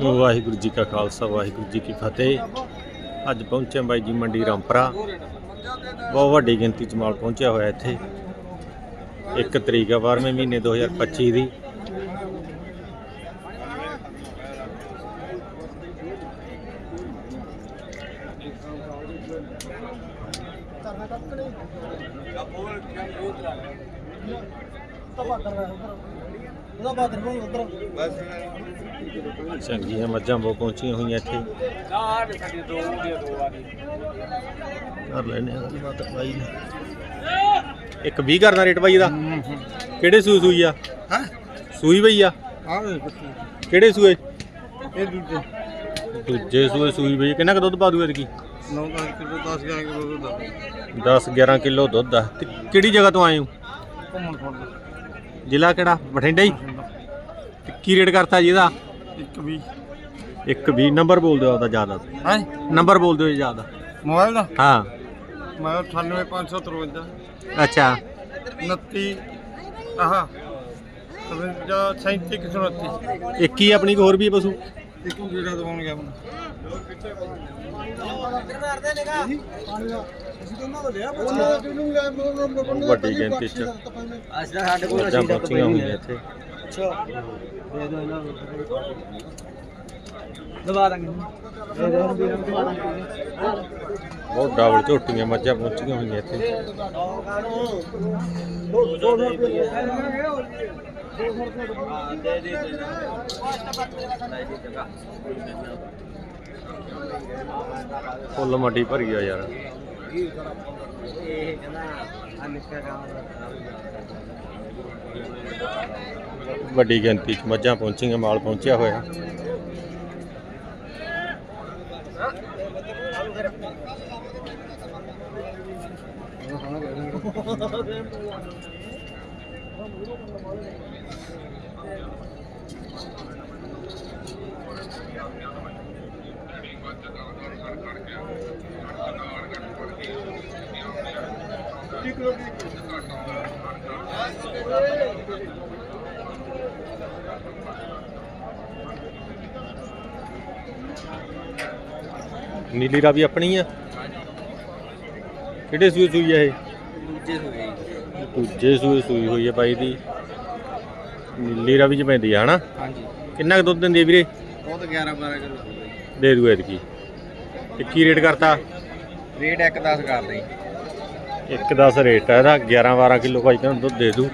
ਵਾਹਿਗੁਰੂ ਜੀ ਕਾ ਖਾਲਸਾ, ਵਾਹਿਗੁਰੂ ਜੀ ਕੀ ਫਤਿਹ। ਅੱਜ ਪਹੁੰਚੇ ਬਾਈ ਜੀ ਮੰਡੀ ਰਾਮਪਰਾ। ਬਹੁਤ ਵੱਡੀ ਗਿਣਤੀ ਚ ਮਾਲ ਪਹੁੰਚਿਆ ਹੋਇਆ ਇੱਥੇ। 1 ਤਰੀਕ ਆ 12ਵੇਂ ਮਹੀਨੇ 2025 ਦੀ। ਚੰਗੀਆਂ ਮੱਝਾਂ ਬਹੁਤ ਪਹੁੰਚੀਆਂ ਹੋਈਆਂ ਇੱਥੇ। ਕਰ ਲੈਣੇ ਆ ਗੱਲਬਾਤ ਬਾਈ ਨੇ ਇੱਕ 20 ਕਰਨਾ ਰੇਟ ਬਾਈ ਦਾ? ਕਿਹੜੇ ਸੂਈ ਸੂਈ ਆ? ਹਾਂ? ਸੂਈ ਬਈ ਆ? ਆ ਕਿਹੜੇ ਸੂਏ? ਇਹ ਦੂਜੇ। ਦੂਜੇ ਸੂਏ ਸੂਈ ਬਈ। ਕਿੰਨਾ ਕੁ ਦੁੱਧ ਪਾ ਦੂ ਇਹਦੀ 9 10 ਕਿਲੋ 10 11 ਕਿਲੋ ਦੁੱਧ ਦਾ 10 11 ਕਿਲੋ ਦੁੱਧ ਆ। ਤੇ ਕਿਹੜੀ ਜਗ੍ਹਾ ਤੋਂ ਆਏ ਹੋ? ਘੁੰਮਣ ਜ਼ਿਲ੍ਹਾ ਕਿਹੜਾ? ਬਠਿੰਡਾ ਹੀ? ਕੀ ਰੇਟ ਕਰਤਾ ਜੀ ਇਹਦਾ? ਇੱਕ ਵੀ। ਇੱਕ 20 ਨੰਬਰ ਬੋਲ ਦਿਓ ਉਹਦਾ ਜ਼ਿਆਦਾ। ਹੈ? ਨੰਬਰ ਬੋਲ ਦਿਓ ਜ਼ਿਆਦਾ। ਮੋਬਾਈਲ ਦਾ? ਹਾਂ। ਮੈਂ 98553 ਅੱਛਾ। 29 ਆਹ। 57 37 ਇੱਕ ਹੀ ਆਪਣੀ ਕੋ ਹੋਰ ਵੀ ਹੈ ਪਸ਼ੂ? ਇੱਕ ਜਿਹੜਾ ਦਵਾਉਣ ਗਿਆ ਹੁਣ। ਵੱਡੀ ਗਿਣਤੀ ਚ। ਮੱਝਾਂ ਪਹੁੰਚੀਆਂ ਹੋਈਆਂ ਇੱਥੇ। ਦਵਾ ਦਾਂਗੇ। ਬਹੁਤ ਡਬਲ ਝੋਟੀਆਂ ਮੱਝਾਂ ਪਹੁੰਚੀਆਂ ਹੋਈਆਂ ਇੱਥੇ। ਫੁੱਲ ਮੰਡੀ ਭਰੀ ਆ ਯਾਰ। ਇਹ ਕਹਿੰਦਾ ਆ ਨਿੱਕਾ ਕੰਮ ਵੱਡੀ ਗਿਣਤੀ ਚ ਮੱਝਾਂ ਪਹੁੰਚੀਆਂ ਮਾਲ ਪਹੁੰਚਿਆ ਹੋਇਆ। ਨੀਲੀ ਰਾਵੀ ਆਪਣੀ ਆ? ਕਿਹੜੇ ਸੂਏ ਸੂਈ ਆ ਇਹ? ਦੂਜੇ ਹੋ ਸੂਏ ਸੂਈ ਹੋਈ ਆ ਬਾਈ ਦੀ। ਨੀਲੀ ਰਾਵੀ ਚ ਪੈਂਦੀ ਆ ਹਨਾ? ਹਾਂਜੀ। ਕਿੰਨਾ ਕੁ ਦੁੱਧ ਦਿੰਦੀ ਆ ਵੀਰੇ? ਉਹ ਤਾਂ 11 12 ਕਿਲੋ ਦੇ ਦੂ ਐਤਕੀ। ਤੇ ਕੀ ਰੇਟ ਕਰਤਾ? ਰੇਟ 1 10 ਕਰਦੇ 1 10 ਰੇਟ ਆ ਇਹਦਾ। 11 12 ਕਿਲੋ ਭਾਈ ਕਹਿੰਦਾ ਦੁੱਧ ਦੇ ਦੂ।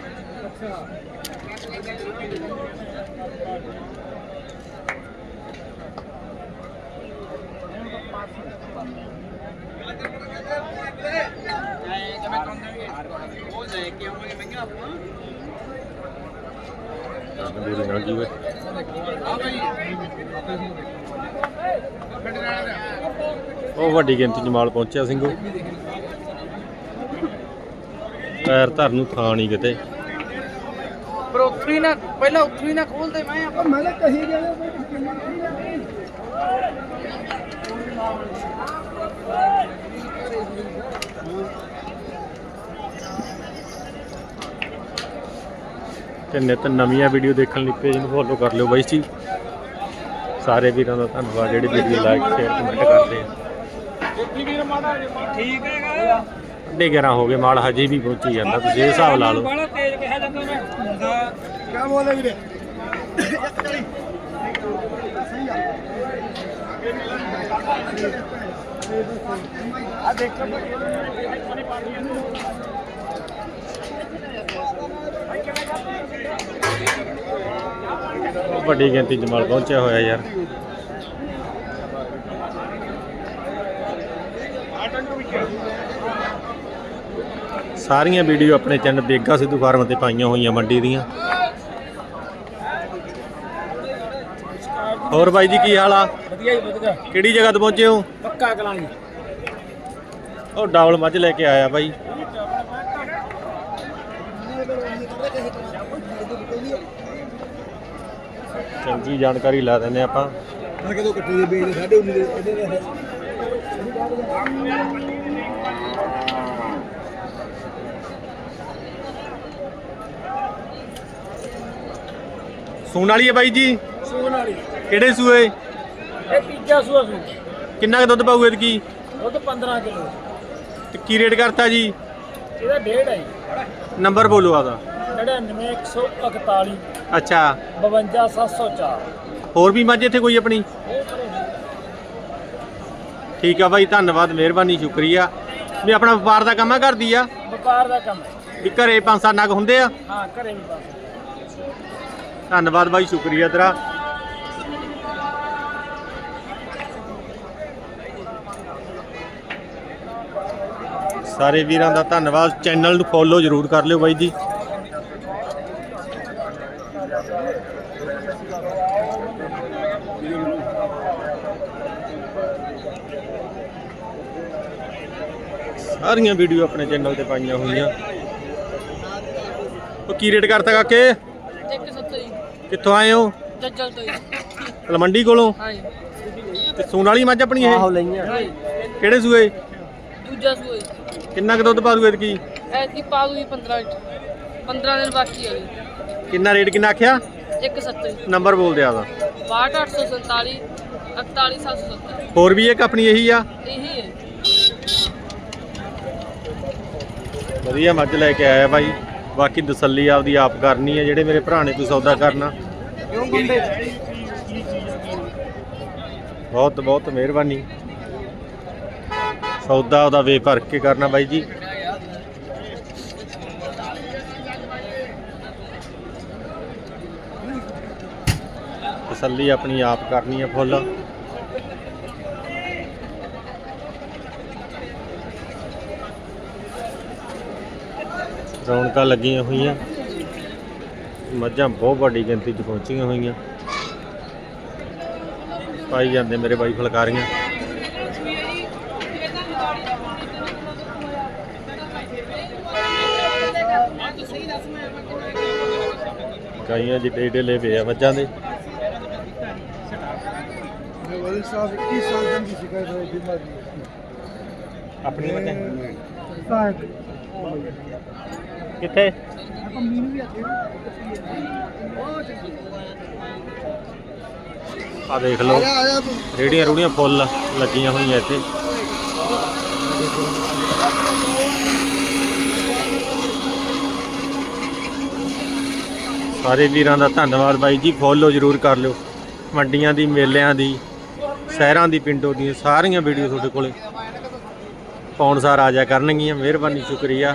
ਲੈ ਕੇ ਆਵਾਂਗੇ ਮਹਿੰਗਾ ਆਪਾਂ। ਦੂਰੀ ਨਾਲ ਜੀਵੇ ਉਹ ਵੱਡੀ ਗਿਣਤੀ ਚ ਮਾਲ ਪਹੁੰਚਿਆ ਸਿੰਘੋ। ਪੈਰ ਧਰਨ ਨੂੰ ਥਾਂ ਨਹੀਂ ਕਿਤੇ। ਪਰ ਉੱਥੋਂ ਹੀ ਨਾ ਪਹਿਲਾਂ ਉੱਥੋਂ ਹੀ ਨਾ ਖੋਲਦੇ ਮੈਂ ਆਪਾਂ। ਮੈਂ ਕਹੀ ਗਿਆ ਤੇ ਨਿਤ ਨਵੀਆਂ ਵੀਡੀਓ ਦੇਖਣ ਲਈ ਪੇਜ ਨੂੰ ਫੋਲੋ ਕਰ ਲਿਓ ਬਾਈ ਜੀ। ਸਾਰੇ ਵੀਰਾਂ ਦਾ ਧੰਨਵਾਦ ਜਿਹੜੇ ਵੀਡੀਓ ਲਾਈਕ ਸ਼ੇਅਰ ਕਮੈਂਟ ਕਰਦੇ ਆ। ਠੀਕ ਹੈਗਾ ਅੱਡੇ 11 ਹੋ ਗਏ ਮਾਲ ਹਜੇ ਵੀ ਪਹੁੰਚੀ ਜਾਂਦਾ ਤੁਸੀਂ ਇਹ ਹਿਸਾਬ ਲਾ ਲਓ। ਬੜਾ ਤੇਜ਼ ਕਿਹਾ ਜਾਂਦਾ ਮੈਂ ਕੀ ਬੋਲੇ ਵੀਰੇ? ਆ ਦੇਖੋ। ਵੱਡੀ ਗਿਣਤੀ ਚ ਮਾਲ ਪਹੁੰਚਿਆ ਹੋਇਆ ਯਾਰ। ਸਾਰੀਆਂ ਵੀਡੀਓ ਆਪਣੇ ਚੈਨਲ ਬੇਗਾ ਸਿੱਧੂ ਫਾਰਮ ਤੇ ਪਾਈਆਂ ਹੋਈਆਂ ਮੰਡੀ ਦੀਆਂ। ਹੋਰ ਬਾਈ ਜੀ ਕੀ ਹਾਲ ਆ? ਵਧੀਆ ਜੀ ਵਧੀਆ। ਕਿਹੜੀ ਜਗ੍ਹਾ ਤੇ ਪਹੁੰਚੇ ਹੋ? ਪੱਕਾ ਕਲਾਂਗੀ ਉਹ ਡਬਲ ਮੱਝ ਲੈ ਕੇ ਆਇਆ ਬਾਈ। ਚੰਗੀ ਜਾਣਕਾਰੀ ਲਾ ਦਿੰਦੇ ਆਪਾਂ। ਆ ਕਿਦੋਂ ਕੱਟੇ ਦੇ ਵੇਚ ਸਾਡੇ 19 ਦੇ ਇਹਦੇ ਦੇ ਸੂਣ ਵਾਲੀ ਹੈ ਬਾਈ ਜੀ? ਸੂਣ ਵਾਲੀ। ਕਿਹੜੇ ਸੂਏ? ਇਹ ਤੀਜਾ ਸੂਆ ਸੂ ਕਿੰਨਾ ਕੁ ਦੁੱਧ ਪਾਊ ਇਹਦੀ ਤਾਂ 15 ਕਿਲੋ। ਤੇ ਕੀ ਰੇਟ ਕਰਤਾ ਜੀ? ਇਹਦਾ ਡੇਢ ਹੈ ਜੀ। ਨੰਬਰ ਬੋਲੋ ਆਦਾ 99 141 ਅੱਛਾ। 52 704 ਹੋਰ ਵੀ ਮੱਝ ਇੱਥੇ ਕੋਈ ਆਪਣੀ। ਠੀਕ ਆ ਬਾਈ ਧੰਨਵਾਦ ਮਿਹਰਬਾਨੀ ਸ਼ੁਕਰੀਆ। ਵੀ ਆਪਣਾ ਵਪਾਰ ਦਾ ਕੰਮ ਆ ਕਰਦੀ ਆ? ਵਪਾਰ ਦਾ ਕੰਮ। ਹੈ ਵੀ ਘਰੇ ਪੰਜ ਸੱਤ ਨਗ ਹੁੰਦੇ ਆ? ਹਾਂ ਘਰੇ ਵੀ ਬਸ। ਧੰਨਵਾਦ ਬਾਈ ਸ਼ੁਕਰੀਆ ਤੇਰਾ। ਸਾਰੇ ਵੀਰਾਂ ਦਾ ਧੰਨਵਾਦ। ਚੈਨਲ ਨੂੰ ਫੋਲੋ ਜ਼ਰੂਰ ਕਰ ਲਿਓ ਬਾਈ ਜੀ। ਸਾਰੀਆਂ ਵੀਡੀਓ ਆਪਣੇ ਚੈਨਲ ਤੇ ਪਾਈਆਂ ਹੋਈਆਂ। ਉਹ ਕੀ ਰੇਟ ਕਰਤਾ ਕਾਕੇ? 170 ਕਿੱਥੋਂ ਆਏ ਹੋ? ਜੱਜਲ ਤੋਂ ਤਲਮੰਡੀ ਕੋਲੋਂ ਹਾਂ ਤੇ ਸੂਣ ਵਾਲੀ ਮੱਝ ਆਪਣੀ ਇਹ? ਲਈਆਂ। ਕਿਹੜੇ ਸੂਏ? ਦੂਜਾ ਸੂਆ ਕਿੰਨਾ ਕੁ ਦੁੱਧ ਪਾ ਦੂ ਕੀ ਐਤਕੀ ਪਾ ਦੂਗੀ 15 ਲੀਟਰ। 15 ਦਿਨ ਬਾਕੀ ਹੈ ਕਿੰਨਾ ਰੇਟ ਕਿੰਨਾ ਆਖਿਆ? 170 ਨੰਬਰ ਬੋਲ ਦਿਆ ਦਾ 62847 41770 ਹੋਰ ਵੀ ਇੱਕ ਆਪਣੀ ਇਹੀ ਆ? ਇਹੀ ਹੈ। ਵਧੀਆ ਮੱਝ ਲੈ ਕੇ ਆਇਆ ਬਾਈ। ਬਾਕੀ ਤਸੱਲੀ ਆਪਦੀ ਆਪ ਕਰਨੀ ਹੈ ਜਿਹੜੇ ਮੇਰੇ ਭਰਾ ਨੇ ਕੋਈ ਸੌਦਾ ਕਰਨਾ। ਬਹੁਤ ਬਹੁਤ ਮਿਹਰਬਾਨੀ। ਸੌਦਾ ਉਹਦਾ ਵੇ ਭਰ ਕੇ ਕਰਨਾ ਬਾਈ ਜੀ। ਤਸੱਲੀ ਆਪਣੀ ਆਪ ਕਰਨੀ ਹੈ ਫੁੱਲ। ਰੌਣਕਾਂ ਲੱਗੀਆਂ ਹੋਈਆਂ। ਮੱਝਾਂ ਬਹੁਤ ਵੱਡੀ ਗਿਣਤੀ 'ਚ ਪਹੁੰਚੀਆਂ ਹੋਈਆਂ। ਪਾਈ ਜਾਂਦੇ ਮੇਰੇ ਬਾਈ ਫਲਕਾਰੀਆਂ। ਕਾਈਆਂ ਜਿਹੜੇ ਢੇਲੇ ਪਏ ਆ ਮੱਝਾਂ ਦੇ। ਆ ਦੇਖ ਲਓ ਰੇੜੀਆਂ ਰੂੜੀਆਂ ਫੁੱਲ ਲੱਗੀਆਂ ਹੋਈਆਂ ਇੱਥੇ। ਸਾਰੇ ਵੀਰਾਂ ਦਾ ਧੰਨਵਾਦ ਬਾਈ ਜੀ, ਫੋਲੋ ਜ਼ਰੂਰ ਕਰ ਲਿਓ। ਮੰਡੀਆਂ ਦੀ, ਮੇਲਿਆਂ ਦੀ, ਸ਼ਹਿਰਾਂ ਦੀ, ਪਿੰਡੋਂ ਦੀਆਂ ਸਾਰੀਆਂ ਵੀਡੀਓ ਤੁਹਾਡੇ ਕੋਲੇ ਪਾਉਣ ਸਾਰ ਆ ਜਾ ਕਰਨਗੀਆਂ। ਮਿਹਰਬਾਨੀ, ਸ਼ੁਕਰੀਆ।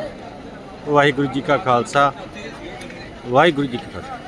ਵਾਹਿਗੁਰੂ ਜੀ ਕਾ ਖਾਲਸਾ, ਵਾਹਿਗੁਰੂ ਜੀ ਕੀ ਫਤਿਹ।